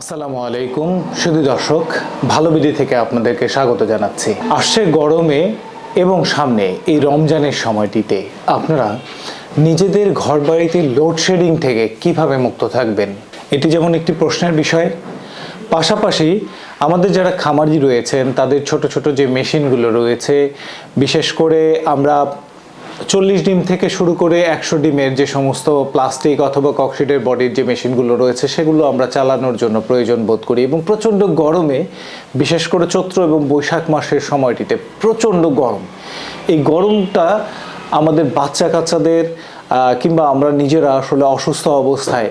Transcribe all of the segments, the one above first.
আসসালামু আলাইকুম। শুধু দর্শক, ভালো বিডি থেকে আপনাদেরকে স্বাগত জানাচ্ছি। আসছে গরমে এবং সামনে এই রমজানের সময়টিতে আপনারা নিজেদের ঘরবাড়িতে লোডশেডিং থেকে কীভাবে মুক্ত থাকবেন? এটি যেমন একটি প্রশ্নের বিষয়, পাশাপাশি আমাদের যারা খামারি রয়েছেন, তাদের ছোট ছোট যে মেশিনগুলো রয়েছে, বিশেষ করে আমরা চল্লিশ ডিম থেকে শুরু করে একশো ডিমের যে সমস্ত প্লাস্টিক অথবা ককশিটের বডির যে মেশিনগুলো রয়েছে, সেগুলো আমরা চালানোর জন্য প্রয়োজন বোধ করি এবং প্রচণ্ড গরমে, বিশেষ করে চৈত্র এবং বৈশাখ মাসের সময়টিতে প্রচণ্ড গরম। এই গরমটা আমাদের বাচ্চা কাচ্চাদের কিংবা আমরা নিজেরা আসলে অসুস্থ অবস্থায়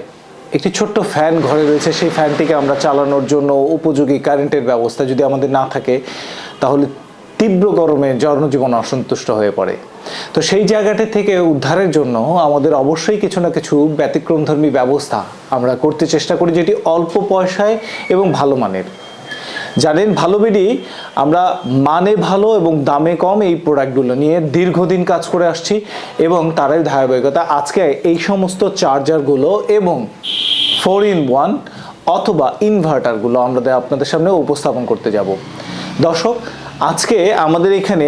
একটি ছোট্ট ফ্যান ঘরে রয়েছে, সেই ফ্যানটিকে আমরা চালানোর জন্য উপযোগী কারেন্টের ব্যবস্থা যদি আমাদের না থাকে, তাহলে তীব্র গরমে জনজীবন অসন্তুষ্ট হয়ে পড়ে। তো সেই জায়গাটি থেকে উদ্ধারের জন্য আমাদের অবশ্যই কিছু না কিছু ব্যতিক্রমধর্মী ব্যবস্থা আমরা করতে চেষ্টা করি, যেটি অল্প পয়সায় এবং ভালো মানের। জানেন, ভালো বিডি আমরা মানে ভালো এবং দামে কম এই প্রোডাক্টগুলো নিয়ে দীর্ঘদিন কাজ করে আসছি এবং তারাই ধারাবাহিকতা আজকে এই সমস্ত চার্জারগুলো এবং ফোর ইন ওয়ান অথবা ইনভার্টারগুলো আমরা আপনাদের সামনে উপস্থাপন করতে যাব। দর্শক আজকে আমাদের এখানে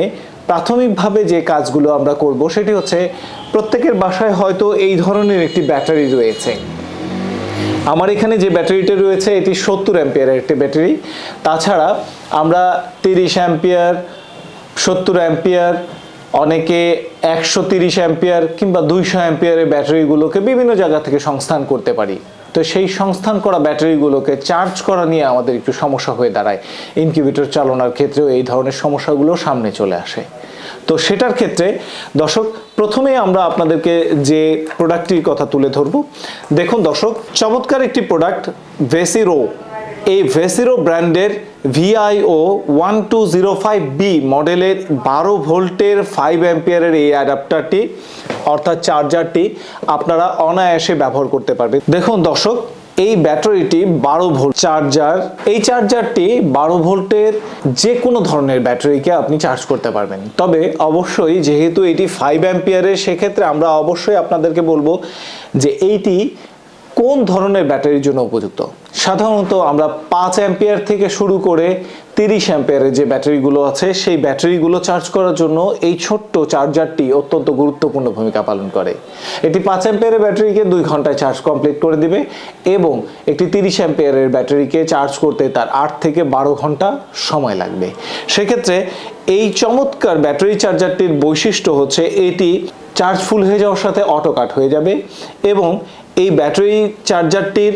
প্রাথমিকভাবে যে কাজগুলো আমরা করব সেটি হচ্ছে প্রত্যেকের বাসায় হয়তো এই ধরনের একটি ব্যাটারি রয়েছে। আমার এখানে যে ব্যাটারিটা রয়েছে, এটি সত্তর অ্যাম্পিয়ারের একটি ব্যাটারি। তাছাড়া আমরা তিরিশ অ্যাম্পিয়ার, সত্তর অ্যাম্পিয়ার, অনেকে একশো তিরিশ অ্যাম্পিয়ার কিংবা দুইশো অ্যাম্পিয়ারের ব্যাটারিগুলোকে বিভিন্ন জায়গা থেকে সংস্থান করতে পারি। তো সেই সংস্থান করা ব্যাটারিগুলোকে চার্জ করা নিয়ে আমাদের একটু সমস্যা হয়ে দাঁড়ায়। ইনকিউবেটর চালানোর ক্ষেত্রেও এই ধরনের সমস্যাগুলো সামনে চলে আসে। তো সেটার ক্ষেত্রে, দর্শক, প্রথমে আমরা আপনাদেরকে যে প্রোডাক্টটির কথা তুলে ধরব। দেখুন দর্শক, চমৎকার একটি প্রোডাক্ট ভেসিরো এই ভেসিরো ব্র্যান্ডের VIO one two zero five B মডেলের বারো ভোল্টের ফাইভ অ্যাম্পিয়ারের এই অ্যাডাপ্টারটি অর্থাৎ চার্জারটি আপনারা অনায়াসে ব্যবহার করতে পারবেন। দেখুন দর্শক, এই ব্যাটারিটি বারো ভোল্ট চার্জার এই চার্জারটি বারো ভোল্টের যে কোনো ধরনের ব্যাটারিকে আপনি চার্জ করতে পারবেন। তবে অবশ্যই যেহেতু এটি ফাইভ অ্যাম্পিয়ারের সেক্ষেত্রে আমরা অবশ্যই আপনাদেরকে বলব যে এইটি কোন ধরনের ব্যাটারির জন্য উপযুক্ত? সাধারণত আমরা পাঁচ অ্যাম্পিয়ার থেকে শুরু করে তিরিশ অ্যাম্পিয়ারের যে ব্যাটারিগুলো আছে, সেই ব্যাটারিগুলো চার্জ করার জন্য এই ছোট্ট চার্জারটি অত্যন্ত গুরুত্বপূর্ণ ভূমিকা পালন করে। এটি পাঁচ অ্যাম্পিয়ারের ব্যাটারিকে দুই ঘন্টায় চার্জ কমপ্লিট করে দিবে এবং একটি তিরিশ অ্যাম্পিয়ারের ব্যাটারিকে চার্জ করতে তার আট থেকে বারো ঘণ্টা সময় লাগবে। সেক্ষেত্রে এই চমৎকার ব্যাটারি চার্জারটির বৈশিষ্ট্য হচ্ছে এটি চার্জ ফুল হয়ে যাওয়ার সাথে অটো কাট হয়ে যাবে এবং এই ব্যাটারি চার্জারটির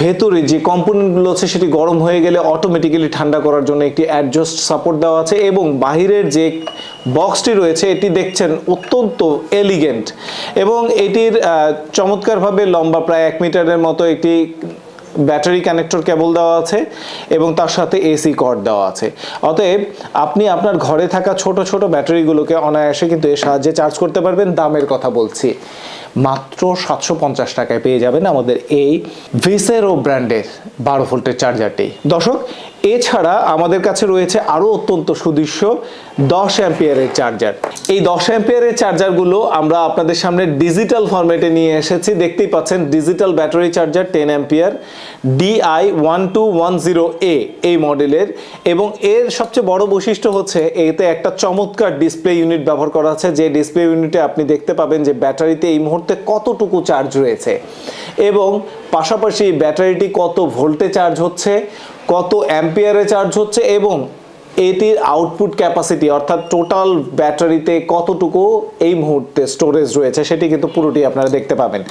ভেতরে যে কম্পোনেন্টগুলো আছে সেটি গরম হয়ে গেলে অটোমেটিক্যালি ঠান্ডা করার জন্য একটি অ্যাডজাস্ট সাপোর্ট দেওয়া আছে এবং বাহিরের যে বক্সটি রয়েছে, এটি দেখছেন অত্যন্ত এলিগেন্ট এবং এটির চমৎকারভাবে লম্বা প্রায় এক মিটারের মতো একটি ব্যাটারি কানেক্টর কেবল দেওয়া আছে এবং তার সাথে এসি কর্ড দেওয়া আছে। অতএব আপনি আপনার ঘরে থাকা ছোট ছোট ব্যাটারিগুলোকে অনায়াসে কিন্তু এর সাহায্যে চার্জ করতে পারবেন, দামের কথা বলছি। মাত্র সাতশো পঞ্চাশ টাকায় পেয়ে যাবেন আমাদের এই ভিসেরো ব্র্যান্ডের বারো ভোল্টের চার্জারটি দর্শক এছাড়া আমাদের কাছে রয়েছে আরও অত্যন্ত সুদৃশ্য দশ অ্যাম্পিয়ারের চার্জার। এই দশ অ্যাম্পিয়ারের চার্জারগুলো আমরা আপনাদের সামনে ডিজিটাল ফরম্যাটে নিয়ে এসেছি। দেখতেই পাচ্ছেন, digital battery charger ten ampere DI one two one zero A এই মডেলের এবং এর সবচেয়ে বড় বৈশিষ্ট্য হচ্ছে এতে একটা চমৎকার ডিসপ্লে ইউনিট ব্যবহার করা আছে। যে ডিসপ্লে ইউনিটে আপনি দেখতে পাবেন যে ব্যাটারিতে এই মুহূর্তে কতটুকু চার্জ রয়েছে। এবং পাশাপাশি ব্যাটারিটি কত ভোল্টে চার্জ হচ্ছে কত অ্যাম্পিয়ারে চার্জ হচ্ছে এবং এটির আউটপুট ক্যাপাসিটি অর্থাৎ টোটাল ব্যাটারিতে কতটুকু এই মুহূর্তে স্টোরেজ রয়েছে, সেটি কিন্তু পুরোটি আপনারা দেখতে পাবেন।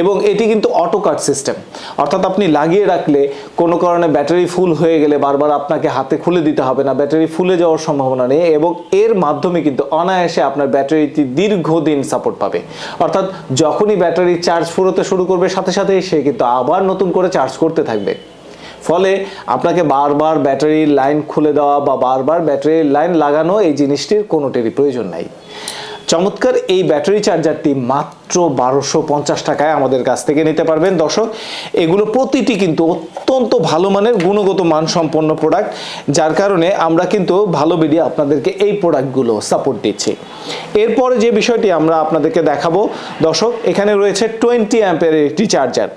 এবং এটি কিন্তু অটো কাট সিস্টেম অর্থাৎ আপনি লাগিয়ে রাখলে কোনো কারণে ব্যাটারি ফুল হয়ে গেলে বারবার আপনাকে হাতে খুলে দিতে হবে না ব্যাটারি ফুলে যাওয়ার সম্ভাবনা নেই এবং এর মাধ্যমে কিন্তু অনায়াসে আপনার ব্যাটারিটি দীর্ঘদিন সাপোর্ট পাবে। অর্থাৎ যখনই ব্যাটারি চার্জ ফুরোতে শুরু করবে, সাথে সাথে সে কিন্তু আবার নতুন করে চার্জ করতে থাকবে। ফলে আপনাকে বারবার ব্যাটারির লাইন খুলে দেওয়া বা বারবার ব্যাটারির লাইন লাগানো এই জিনিসটির কোনোটিরই প্রয়োজন নাই। চমৎকার এই ব্যাটারি চার্জারটি মাত্র মাত্র বারোশো পঞ্চাশ টাকায় আমাদের কাছ থেকে নিতে পারবেন। দর্শক, এগুলো প্রতিটি কিন্তু অত্যন্ত ভালো মানের গুণগত মানসম্পন্ন প্রোডাক্ট যার কারণে আমরা কিন্তু ভালো ভিডিও আপনাদেরকে এই প্রোডাক্টগুলো সাপোর্ট দিচ্ছি। এরপরে যে বিষয়টি আমরা আপনাদেরকে দেখাবো, দর্শক, এখানে রয়েছে টোয়েন্টি অ্যাম্পিয়ারের একটি চার্জার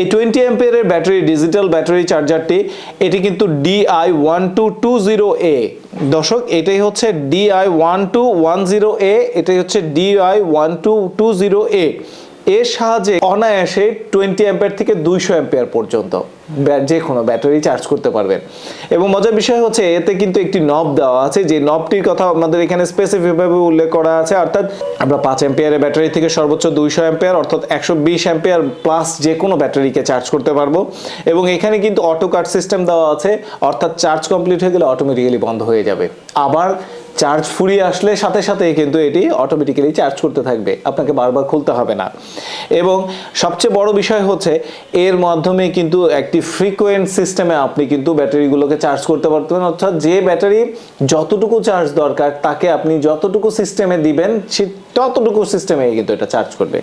এই টোয়েন্টি অ্যাম্পিয়ারের ব্যাটারি ডিজিটাল ব্যাটারি চার্জারটি এটি কিন্তু DI one two two zero A দর্শক, এটাই হচ্ছে DI one two one zero A এটাই হচ্ছে DI one two two zero A এর সাহায্যে অনায়াসে টোয়েন্টি অ্যাম্পিয়ার থেকে দুইশো অ্যাম্পিয়ার পর্যন্ত যে কোনো ব্যাটারি চার্জ করতে পারবেন। এবং মজার বিষয় হচ্ছে, এতে কিন্তু একটি নব দেওয়া আছে। যে নবটির কথা আমাদের এখানে স্পেসিফিকভাবে উল্লেখ করা আছে। অর্থাৎ আমরা পাঁচ অ্যাম্পিয়ারের ব্যাটারি থেকে সর্বোচ্চ দুইশো অ্যাম্পিয়ার, অর্থাৎ একশো বিশ অ্যাম্পিয়ার প্লাস যে কোনো ব্যাটারিকে চার্জ করতে পারব। এবং এখানে কিন্তু অটো কাট সিস্টেম দেওয়া আছে। অর্থাৎ চার্জ কমপ্লিট হয়ে গেলে অটোমেটিক্যালি বন্ধ হয়ে যাবে। আবার চার্জ ফুরিয়ে আসলে সাথে সাথে কিন্তু এটি অটোমেটিক্যালি চার্জ করতে থাকবে। আপনাকে বারবার খুলতে হবে না। এবং সবচেয়ে বড় বিষয় হচ্ছে, এর মাধ্যমে কিন্তু একটি ফ্রিকোয়েন্ট সিস্টেমে আপনি কিন্তু ব্যাটারিগুলোকে চার্জ করতে পারবেন অর্থাৎ যে ব্যাটারি যতটুকু চার্জ দরকার, তাকে আপনি যতটুকু সিস্টেমে দিবেন, সে ততটুকু সিস্টেমে কিন্তু এটা চার্জ করবে।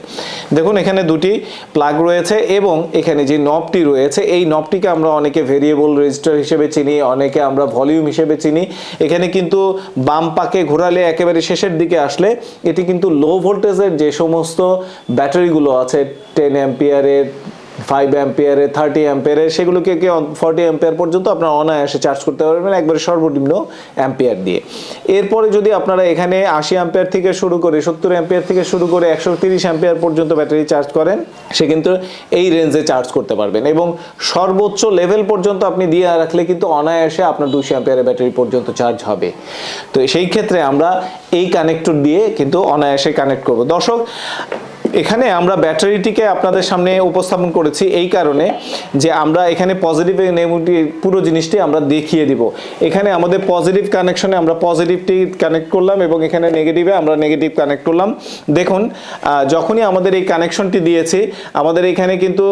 দেখুন, এখানে দুটি প্লাগ রয়েছে এবং এখানে যে নবটি রয়েছে, এই নবটিকে আমরা অনেকে ভেরিয়েবল রেজিস্টার হিসেবে চিনি, অনেকে আমরা ভলিউম হিসেবে চিনি। এখানে কিন্তু বাম পাকে ঘোরালে একেবারে শেষের দিকে আসলে এটি কিন্তু লো ভোল্টেজের যে সমস্ত ব্যাটারিগুলো আছে টেন অ্যাম্পিয়ারের ফাইভ অ্যাম্পিয়ারে থার্টি অ্যাম্পিয়ারে সেগুলোকে কি ফর্টি অ্যাম্পিয়ার পর্যন্ত আপনারা অনায়াসে চার্জ করতে পারবেন, একবারে সর্বনিম্ন অ্যাম্পিয়ার দিয়ে। এরপরে যদি আপনারা এখানে আশি অ্যাম্পিয়ার থেকে শুরু করে সত্তর অ্যাম্পিয়ার থেকে শুরু করে একশো তিরিশ অ্যাম্পিয়ার পর্যন্ত ব্যাটারি চার্জ করেন, সে কিন্তু এই রেঞ্জে চার্জ করতে পারবেন। এবং সর্বোচ্চ লেভেল পর্যন্ত আপনি দিয়ে রাখলে কিন্তু অনায়াসে আপনার দুশো অ্যাম্পিয়ারের ব্যাটারি পর্যন্ত চার্জ হবে। তো সেই ক্ষেত্রে আমরা এই কানেক্টর দিয়ে কিন্তু অনায়াসে কানেক্ট করব। দর্শক এখানে আমরা ব্যাটারিটিকে আপনাদের সামনে উপস্থাপন করেছি এই কারণে যে আমরা এখানে পজিটিভ নেগেটিভ পুরো জিনিসটি আমরা দেখিয়ে দিব। এখানে আমাদের পজিটিভ কানেকশনে আমরা পজিটিভটি কানেক্ট করলাম এবং এখানে নেগেটিভে আমরা নেগেটিভ কানেক্ট করলাম। দেখুন যখনই আমাদের এই কানেকশনটি দিয়েছি, আমাদের এখানে কিন্তু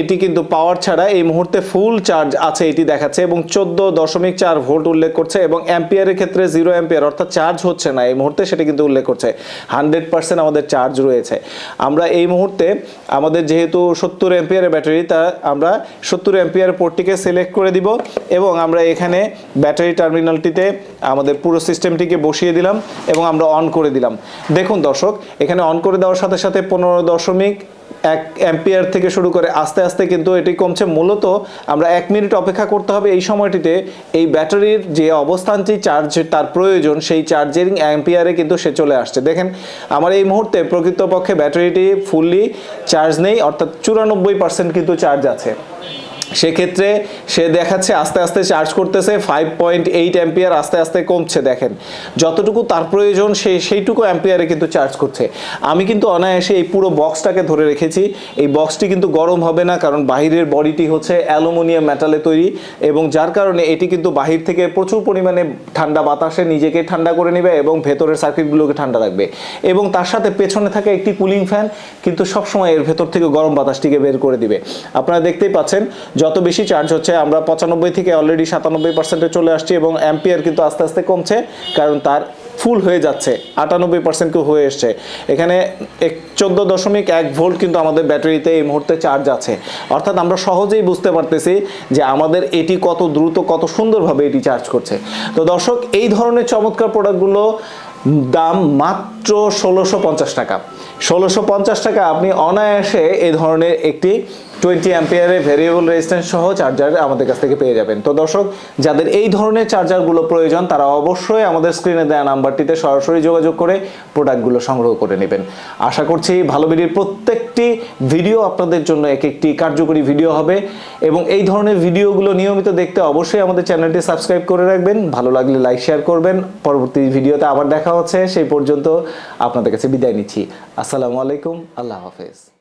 এটি কিন্তু পাওয়ার ছাড়া এই মুহূর্তে ফুল চার্জ আছে, এটি দেখাচ্ছে এবং চোদ্দ দশমিক চার ভোল্ট উল্লেখ করছে এবং অ্যাম্পিয়ারের ক্ষেত্রে জিরো অ্যাম্পিয়ার অর্থাৎ চার্জ হচ্ছে না, এই মুহূর্তে সেটা কিন্তু উল্লেখ করছে। হান্ড্রেড পার্সেন্ট আমাদের চার্জ রয়েছে। আমরা এই মুহূর্তে আমাদের যেহেতু সত্তর অ্যাম্পিয়ারের ব্যাটারি তা আমরা সত্তর অ্যাম্পিয়ার পোর্টটিকে সিলেক্ট করে দিব এবং আমরা এখানে ব্যাটারি টার্মিনালটিতে আমাদের পুরো সিস্টেমটিকে বসিয়ে দিলাম এবং আমরা অন করে দিলাম। দেখুন দর্শক, এখানে অন করে দেওয়ার সাথে সাথে পনেরো দশমিক এক অ্যাম্পিয়ার থেকে শুরু করে আস্তে আস্তে কিন্তু এটি কমছে। মূলত আমরা এক মিনিট অপেক্ষা করতে হবে এই সময়টিতে। এই ব্যাটারির যে অবস্থানটি চার্জ, তার প্রয়োজন, সেই চার্জিং অ্যাম্পিয়ারে কিন্তু সে চলে আসছে। দেখেন, আমার এই মুহূর্তে প্রকৃতপক্ষে ব্যাটারিটি ফুললি চার্জ নেই, অর্থাৎ চুরানব্বই পার্সেন্ট কিন্তু চার্জ আছে। সেক্ষেত্রে সে দেখাচ্ছে, আস্তে আস্তে চার্জ করতেছে ফাইভ পয়েন্ট এইট অ্যাম্পিয়ার আস্তে আস্তে কমছে দেখেন। যতটুকু তার প্রয়োজন, সে সেইটুকু অ্যাম্পিয়ারে কিন্তু চার্জ করছে। আমি কিন্তু অনায়াসে এই পুরো বক্সটাকে ধরে রেখেছি। এই বক্সটি কিন্তু গরম হবে না, কারণ বাহিরের বডিটি হচ্ছে অ্যালুমিনিয়াম মেটালে তৈরি এবং যার কারণে এটি কিন্তু বাহির থেকে প্রচুর পরিমাণে ঠান্ডা বাতাসে নিজেকে ঠান্ডা করে নেবে এবং ভেতরের সার্কিটগুলোকে ঠান্ডা রাখবে। এবং তার সাথে পেছনে থাকে একটি কুলিং ফ্যান কিন্তু সবসময় এর ভেতর থেকে গরম বাতাসটিকে বের করে দিবে। আপনারা দেখতেই পাচ্ছেন যত বেশি চার্জ হচ্ছে, আমরা পঁচানব্বই থেকে অলরেডি সাতানব্বই পার্সেন্টে চলে আসছি এবং অ্যাম্পিয়ার কিন্তু আস্তে আস্তে কমছে, কারণ তার ফুল হয়ে যাচ্ছে, আটানব্বই পার্সেন্ট হয়ে এসছে। এখানে এক চোদ্দ দশমিক এক ভোল্ট কিন্তু আমাদের ব্যাটারিতে এই মুহূর্তে চার্জ আছে। অর্থাৎ আমরা সহজেই বুঝতে পারতেছি যে আমাদের এটি কত দ্রুত, কত সুন্দরভাবে এটি চার্জ করছে। তো দর্শক, এই ধরনের চমৎকার প্রোডাক্টগুলো দাম মাত্র ষোলোশো পঞ্চাশ টাকা। ষোলোশো পঞ্চাশ টাকা আপনি অনায়াসে এই ধরনের একটি টোয়েন্টি অ্যাম্পিয়ারের ভেরিয়েবল রেজিস্ট্যান্স সহ চার্জার আমাদের কাছ থেকে পেয়ে যাবেন। তো দর্শক, যাদের এই ধরনের চার্জারগুলো প্রয়োজন, তারা অবশ্যই আমাদের স্ক্রিনে দেওয়া নাম্বারটিতে সরাসরি যোগাযোগ করে প্রোডাক্টগুলো সংগ্রহ করে নেবেন। আশা করছি ভালো ভিডিওর প্রত্যেকটি ভিডিও আপনাদের জন্য এক একটি কার্যকরী ভিডিও হবে এবং এই ধরনের ভিডিওগুলো নিয়মিত দেখতে অবশ্যই আমাদের চ্যানেলটি সাবস্ক্রাইব করে রাখবেন। ভালো লাগলে লাইক, শেয়ার করবেন। পরবর্তী ভিডিওতে আবার দেখা হচ্ছে। সেই পর্যন্ত আপনাদের কাছে বিদায় নিচ্ছি। আসসালামু আলাইকুম। আল্লাহ হাফেজ।